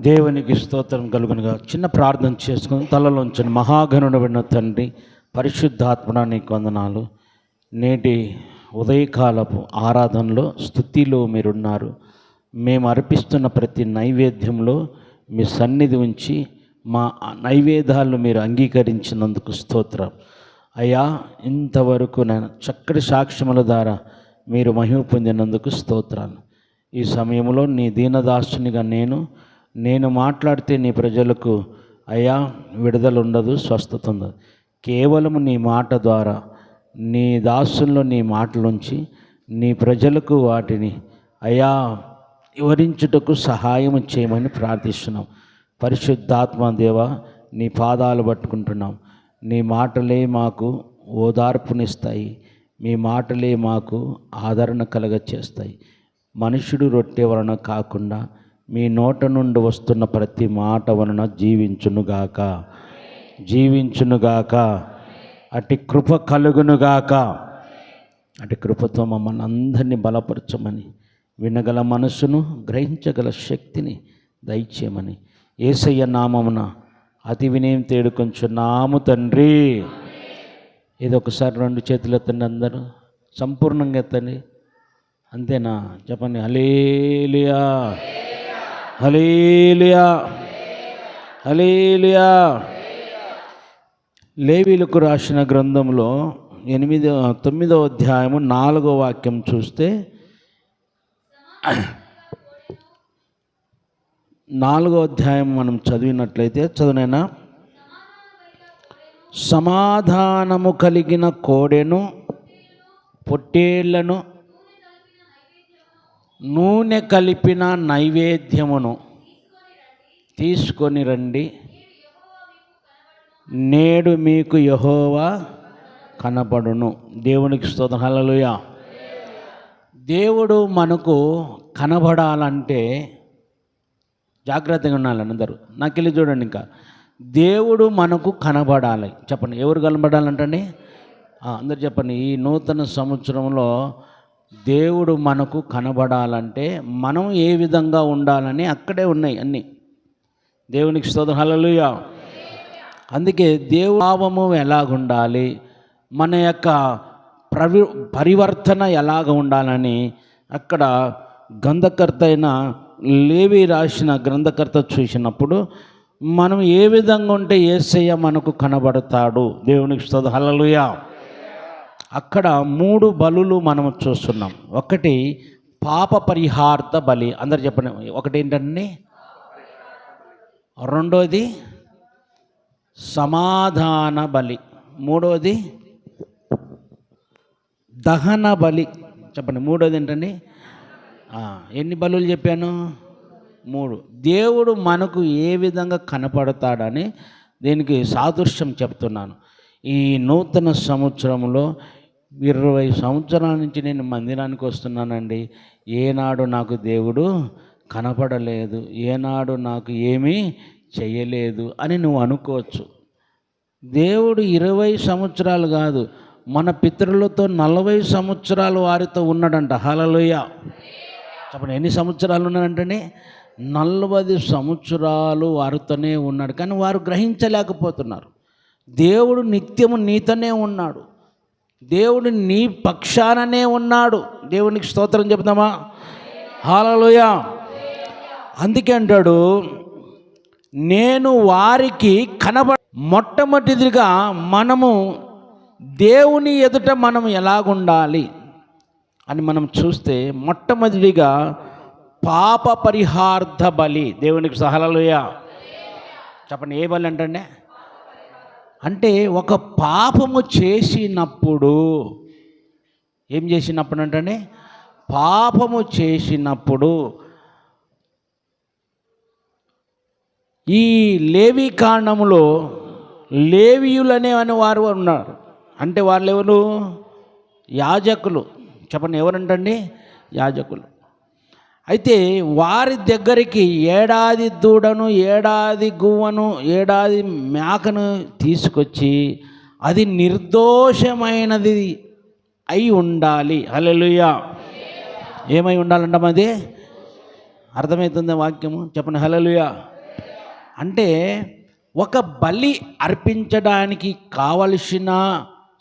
దేవునికి స్తోత్రం కలుగునుగా. చిన్న ప్రార్థన చేసుకుని తలలోంచని మహాగణుడబడిన తండ్రి పరిశుద్ధాత్మన నీకు వందనాలు. నేటి ఉదయకాలపు ఆరాధనలో స్థుతిలో మీరున్నారు. మేము అర్పిస్తున్న ప్రతి నైవేద్యంలో మీ సన్నిధి ఉంచి మా నైవేద్యాలు మీరు అంగీకరించినందుకు స్తోత్రం. అయ్యా ఇంతవరకు నేను చక్కటి సాక్ష్యముల ద్వారా మీరు మహిమ పొందినందుకు స్తోత్రాలు. ఈ సమయంలో నీ దీనదాసునిగా నేను నేను మాట్లాడితే నీ ప్రజలకు అయా విడుదల ఉండదు స్వస్థత ఉండదు కేవలం నీ మాట ద్వారా నీ దాసుల్లో నీ మాటలుంచి నీ ప్రజలకు వాటిని అయా వివరించుటకు సహాయం చేయమని ప్రార్థిస్తున్నాం. పరిశుద్ధాత్మ దేవ నీ పాదాలు పట్టుకుంటున్నాం. నీ మాటలే మాకు ఓదార్పునిస్తాయి. మీ మాటలే మాకు ఆదరణ కలగ చేస్తాయి మనుషుడు రొట్టె వలన కాకుండా మీ నోట నుండి వస్తున్న ప్రతి మాట వలన జీవించునుగాక. జీవించునుగాక. అటు కృప కలుగునుగాక. అటు కృపతో మమ్మల్ని అందరినీ బలపరచమని వినగల మనసును గ్రహించగల శక్తిని దయచేయమని ఏసయ్య నామమున అతి వినయం తేడు కొంచెం నాము తండ్రి. ఇది ఒకసారి రెండు చేతులు ఎత్తండి అందరూ. సంపూర్ణంగా ఎత్తండి. అంతేనా? చెప్పండి. అలేలియా హలేలియా హలేలియా లేవీలకు రాసిన గ్రంథంలో ఎనిమిదో తొమ్మిదో అధ్యాయము నాలుగో వాక్యం చూస్తే నాలుగో అధ్యాయం మనం చదివినట్లయితే చదువునైనా సమాధానము కలిగిన కోడెను పొట్టేళ్ళను నూనె కలిపిన నైవేద్యమును తీసుకొని రండి. నేడు మీకు యహోవా కనబడును. దేవునికి స్తోత్రం. దేవుడు మనకు కనబడాలంటే జాగ్రత్తగా ఉండాలి అందరూ. నాకు వెళ్ళి చూడండి ఇంకా. దేవుడు మనకు కనబడాలి. చెప్పండి ఎవరు కనబడాలంటండి? అందరు చెప్పండి ఈ నూతన సంవత్సరంలో దేవుడు మనకు కనబడాలంటే మనం ఏ విధంగా ఉండాలని అక్కడే ఉన్నాయి అన్నీ. దేవునికి స్తోత్రం. హల్లెలూయా. అందుకే దేవుభావము ఎలాగుండాలి? మన యొక్క ప్రవి పరివర్తన ఎలాగ ఉండాలని అక్కడ గ్రంథకర్త అయిన లేవి రాసిన గ్రంథకర్త చూసినప్పుడు మనం ఏ విధంగా ఉంటే ఏసయ్య మనకు కనబడతాడు? దేవునికి స్తోత్రం. అక్కడ మూడు బలులు మనం చూస్తున్నాం. ఒకటి పాప పరిహార్థ బలి. అందరు చెప్పండి ఒకటి ఏంటండి రెండోది సమాధాన బలి. మూడోది దహన బలి. చెప్పండి మూడోది ఏంటండి? ఎన్ని బలులు చెప్పాను? మూడు. దేవుడు మనకు ఏ విధంగా కనపడతాడని దీనికి సాదృశ్యం చెప్తున్నాను. ఈ నూతన సంవత్సరంలో ఇరవై సంవత్సరాల నుంచి నేను మందిరానికి వస్తున్నానండి. ఏనాడు నాకు దేవుడు కనపడలేదు. ఏనాడు నాకు ఏమీ చేయలేదు అని నువ్వు అనుకోవచ్చు. దేవుడు ఇరవై సంవత్సరాలు కాదు. మన పితరులతో నలభై సంవత్సరాలు వారితో ఉన్నాడంట. హలలోయ చెప్పండి ఎన్ని సంవత్సరాలు ఉన్నాడంటేనే నలభై సంవత్సరాలు వారితోనే ఉన్నాడు. కానీ వారు గ్రహించలేకపోతున్నారు. దేవుడు నిత్యము నీతోనే ఉన్నాడు. దేవుడు నీ పక్షాననే ఉన్నాడు. దేవునికి స్తోత్రం చెప్దామా హాలలోయ అందుకే అంటాడు నేను వారికి కనబ మొట్టమొదటిదిగా మనము దేవుని ఎదుట మనం ఎలాగుండాలి అని మనం చూస్తే మొట్టమొదటిగా పాప పరిహార్థ బలి. దేవునికి సహలలోయ చెప్పండి ఏ బలి అంటే అంటే ఒక పాపము చేసినప్పుడు ఏం చేసినప్పుడు అంటే పాపము చేసినప్పుడు ఈ లేవి కాండములో లేవియులనే అని వారు ఉన్నారు. అంటే వాళ్ళు ఎవరు యాజకులు. చెప్పండి ఎవరంటండి? యాజకులు. అయితే వారి దగ్గరికి ఏడాది దూడను ఏడాది గువ్వను ఏడాది మేకను తీసుకొచ్చి అది నిర్దోషమైనది అయి ఉండాలి. హలలుయా ఏమై ఉండాలంట అది? అర్థమవుతుంది వాక్యము? చెప్పండి. హలలుయా అంటే ఒక బలి అర్పించడానికి కావలసిన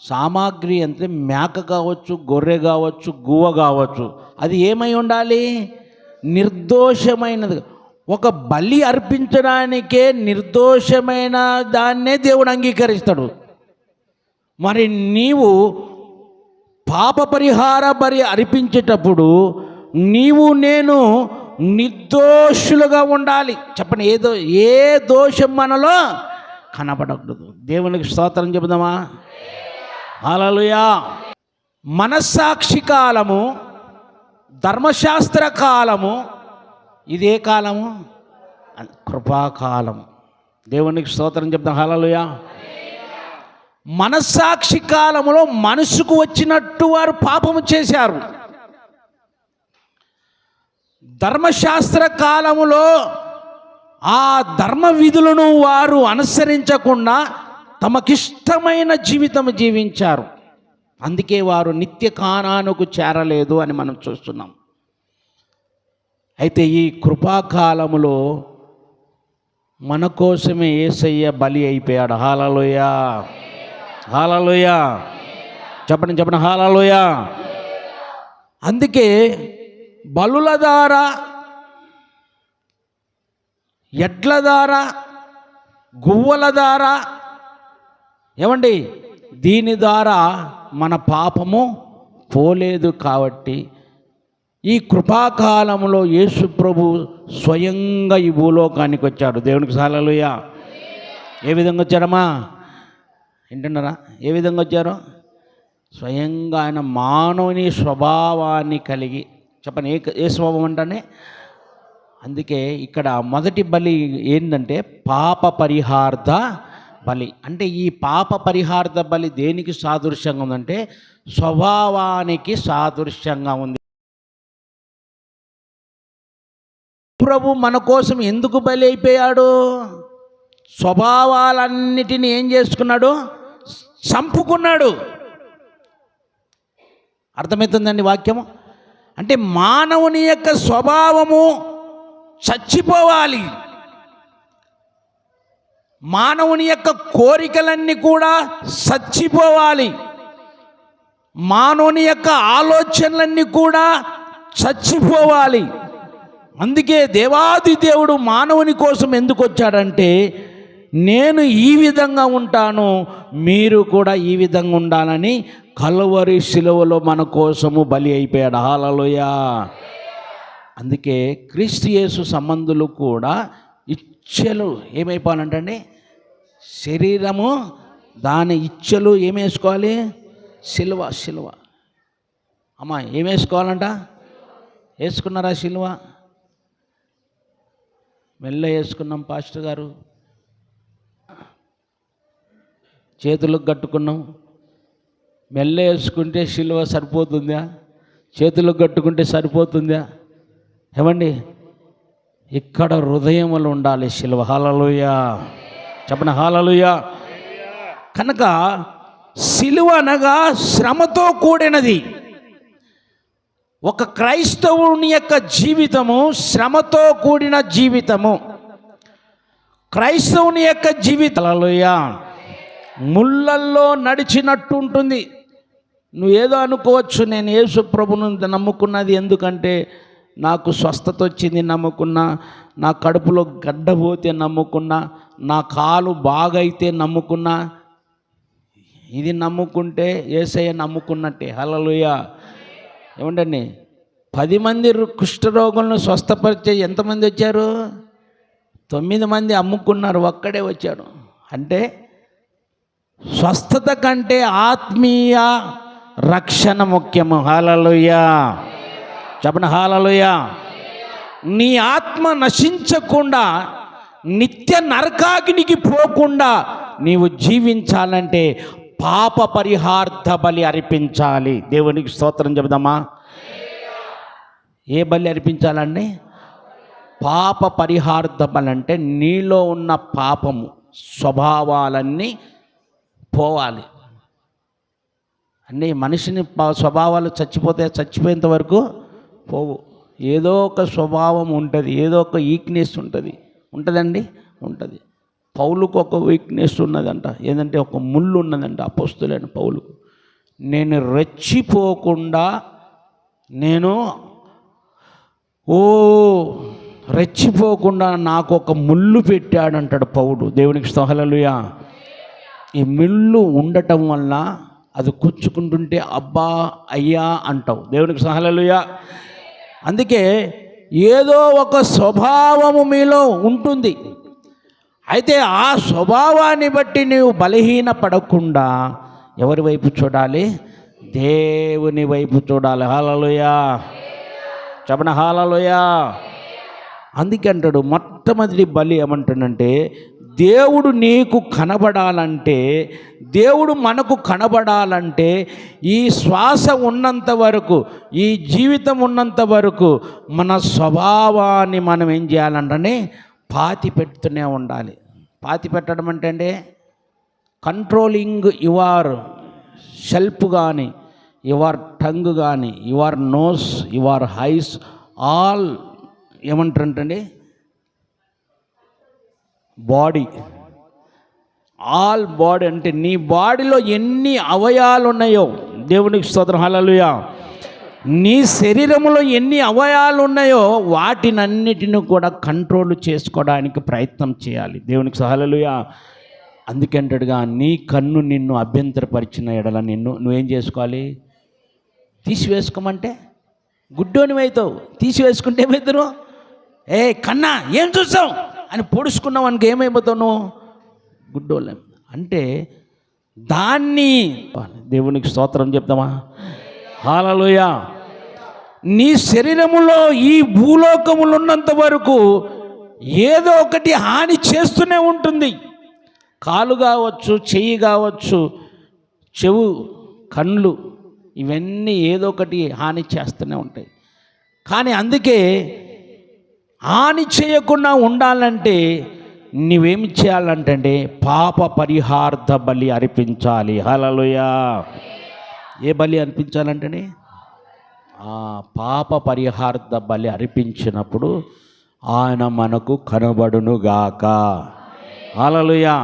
సామాగ్రి అంటే మేక కావచ్చు గొర్రె కావచ్చు గువ్వ కావచ్చు అది ఏమై ఉండాలి? నిర్దోషమైనది. ఒక బలి అర్పించడానికే నిర్దోషమైన దాన్నే దేవుడు అంగీకరిస్తాడు. మరి నీవు పాప పరిహార బలి అర్పించేటప్పుడు నీవు నేను నిర్దోషులుగా ఉండాలి. చెప్పండి ఏదో ఏ దోషం మనలో కనపడకూడదు దేవునికి స్తోత్రం చెబుదామా? అలలుయా మనస్సాక్షి కాలము ధర్మశాస్త్ర కాలము ఇదే కాలము? కృపాకాలం దేవునికి స్తోత్రం చెప్తాం. హలలుయా మనస్సాక్షి కాలంలో మనసుకు వచ్చినట్టు వారు పాపము చేశారు. ధర్మశాస్త్ర కాలములో ఆ ధర్మ విధులను వారు అనుసరించకుండా తమకిష్టమైన జీవితం జీవించారు. అందుకే వారు నిత్య కానానుకు చేరలేదు అని మనం చూస్తున్నాం. అయితే ఈ కృపాకాలములో మన కోసమే ఏసయ్య బలి అయిపోయాడు. హాలలోయ! హాలలోయ! చెప్పండి చెప్పండి. హాలలోయ! అందుకే బలుల ద్వారా ఎడ్ల ద్వారా గువ్వల ద్వారా ఏమండి? దీని ద్వారా మన పాపము పోలేదు కాబట్టి ఈ కృపాకాలంలో యేసు ప్రభు స్వయంగా ఈ భూలోకానికి వచ్చాడు. దేవునికి సాలలుయ. ఏ విధంగా వచ్చారమ్మా? వింటున్నారా? ఏ విధంగా వచ్చారు? స్వయంగా ఆయన మానవుని స్వభావాన్ని కలిగి చెప్పండి ఏ ఏ స్వభావం అంటేనే? అందుకే ఇక్కడ మొదటి బలి ఏంటంటే పాప పరిహార్థ బలి. అంటే ఈ పాప పరిహార్థ బలి దేనికి సాదృశ్యంగా ఉందంటే స్వభావానికి సాదృశ్యంగా ఉంది. ప్రభు మన కోసం ఎందుకు బలి అయిపోయాడు? స్వభావాలన్నిటిని ఏం చేసుకున్నాడు? చంపుకున్నాడు. అర్థమవుతుందండి వాక్యము? అంటే మానవుని యొక్క స్వభావము చచ్చిపోవాలి. మానవుని యొక్క కోరికలన్నీ కూడా చచ్చిపోవాలి. మానవుని యొక్క ఆలోచనలన్నీ కూడా చచ్చిపోవాలి. అందుకే దేవాది దేవుడు మానవుని కోసం ఎందుకు వచ్చాడంటే నేను ఈ విధంగా ఉంటాను మీరు కూడా ఈ విధంగా ఉండాలని కలువరి శిలువలో మన కోసము బలి అయిపోయాడు. హాలలోయ అందుకే క్రీస్తు యేసు సంబంధులు కూడా ఇచ్చలు ఏమైపోవాలంటండి? శరీరము దాని ఇచ్చలు ఏమేసుకోవాలి? సిలువ సిలువ అమ్మా ఏమేసుకోవాలంట? వేసుకున్నారా సిలువ మెల్ల వేసుకున్నాం పాస్టర్ గారు. చేతులకు కట్టుకున్నాం. మెల్ల వేసుకుంటే సిలువ సరిపోతుందా? చేతులకు కట్టుకుంటే సరిపోతుందా? ఏమండి? ఇక్కడ హృదయములు ఉండాలి శిల్వ. హాలలుయా. చెప్పన హాలలుయా. కనుక శిలువ అనగా శ్రమతో కూడినది. ఒక క్రైస్తవుని యొక్క జీవితము శ్రమతో కూడిన జీవితము. క్రైస్తవుని యొక్క జీవితాలలోయ ముళ్ళల్లో నడిచినట్టు ఉంటుంది. నువ్వు ఏదో అనుకోవచ్చు నేను యేసు ప్రభును నమ్ముకున్నది ఎందుకంటే నాకు స్వస్థత వచ్చింది నమ్ముకున్నా నా కడుపులో గడ్డ పోతే నమ్ముకున్నా నా కాలు బాగైతే నమ్ముకున్నా ఇది నమ్ముకుంటే ఏసయ్య నమ్ముకున్నట్టే. హలలుయ ఏమంటండి పది మంది రు- కుష్ఠరోగులను స్వస్థపరిచే ఎంతమంది వచ్చారు? తొమ్మిది మంది అమ్ముకున్నారు ఒక్కడే వచ్చాడు. అంటే స్వస్థత కంటే ఆత్మీయ రక్షణ ముఖ్యము. హలలుయా చెప్పండి హాలలోయ నీ ఆత్మ నశించకుండా నిత్య నరకాగ్నికి పోకుండా నీవు జీవించాలంటే పాప పరిహార్థ బలి అర్పించాలి. దేవునికి స్తోత్రం చెబుదామా? ఏ బలి అర్పించాలండి? పాప పరిహార్థ బలి అంటే నీలో ఉన్న పాపము స్వభావాలన్నీ పోవాలి. అన్నీ మనిషిని స్వభావాలు చచ్చిపోతే చచ్చిపోయేంత వరకు పోవు. ఏదో ఒక స్వభావం ఉంటుంది ఏదో ఒక వీక్నెస్ ఉంటుంది. ఉంటుందండి? ఉంటుంది. పౌలుకు ఒక వీక్నెస్ ఉన్నదంట. ఏంటంటే ఒక ముళ్ళు ఉన్నదంట అపోస్తులైన పౌలుకు నేను రెచ్చిపోకుండా నేను ఓ రెచ్చిపోకుండా నాకు ఒక ముళ్ళు పెట్టాడంటాడు పౌడు దేవునికి స్తోహలలుయా ఈ ముళ్ళు ఉండటం వల్ల అది కూర్చుకుంటుంటే అబ్బా అయ్యా అంటావు. దేవునికి సహలలుయా అందుకే ఏదో ఒక స్వభావము మీలో ఉంటుంది. అయితే ఆ స్వభావాన్ని బట్టి నీవు బలహీన పడకుండా ఎవరి వైపు చూడాలి? దేవుని వైపు చూడాలి. హాలలోయా చెప్పన హాలలోయా అందుకంటాడు మొట్టమొదటి బలి ఏమంటాడంటే దేవుడు నీకు కనబడాలంటే దేవుడు మనకు కనబడాలంటే ఈ శ్వాస ఉన్నంత వరకు ఈ జీవితం ఉన్నంత వరకు మన స్వభావాన్ని మనం ఏం చేయాలంటే పాతి పెడుతూనే ఉండాలి. పాతి పెట్టడం అంటే అండి కంట్రోలింగ్ యువర్ షెల్ఫ్ కానీ యువర్ టంగ్ కానీ your nose your eyes all ఏమంటారంటండి? Body. All body అంటే నీ బాడీలో ఎన్ని అవయాలు ఉన్నాయో దేవునికి స్తోత్రం. నీ శరీరంలో ఎన్ని అవయాలు ఉన్నాయో వాటినన్నిటిని కూడా కంట్రోల్ చేసుకోవడానికి ప్రయత్నం చేయాలి. దేవునికి సహలలుయా అందుకంటాడుగా నీ కన్ను నిన్ను అభ్యంతరపరిచిన ఎడల నిన్ను. నువ్వేం చేసుకోవాలి? తీసివేసుకోమంటే? గుడ్డోనివైతావు తీసివేసుకుంటే ఏమవుతారు ఏ కన్నా ఏం చూసావు అని పొడుచుకున్నావు అనుకో ఏమైపోతావు? నువ్వు గుడ్డోళ్ళం. అంటే దాన్ని దేవునికి స్తోత్రం చెప్తామా? హాలలోయ. నీ శరీరములో ఈ భూలోకములు ఉన్నంత వరకు ఏదో ఒకటి హాని చేస్తూనే ఉంటుంది. కాలు కావచ్చు చెయ్యి కావచ్చు చెవు కళ్ళు ఇవన్నీ ఏదో ఒకటి హాని చేస్తూనే ఉంటాయి. కానీ అందుకే హాని చేయకుండా ఉండాలంటే నువ్వేమి చేయాలంటే పాప పరిహార్థ బలి అర్పించాలి. హలలుయా ఏ బలి అర్పించాలంటే పాప పరిహార్థ బలి అర్పించినప్పుడు ఆయన మనకు కనబడునుగాక. హలలుయా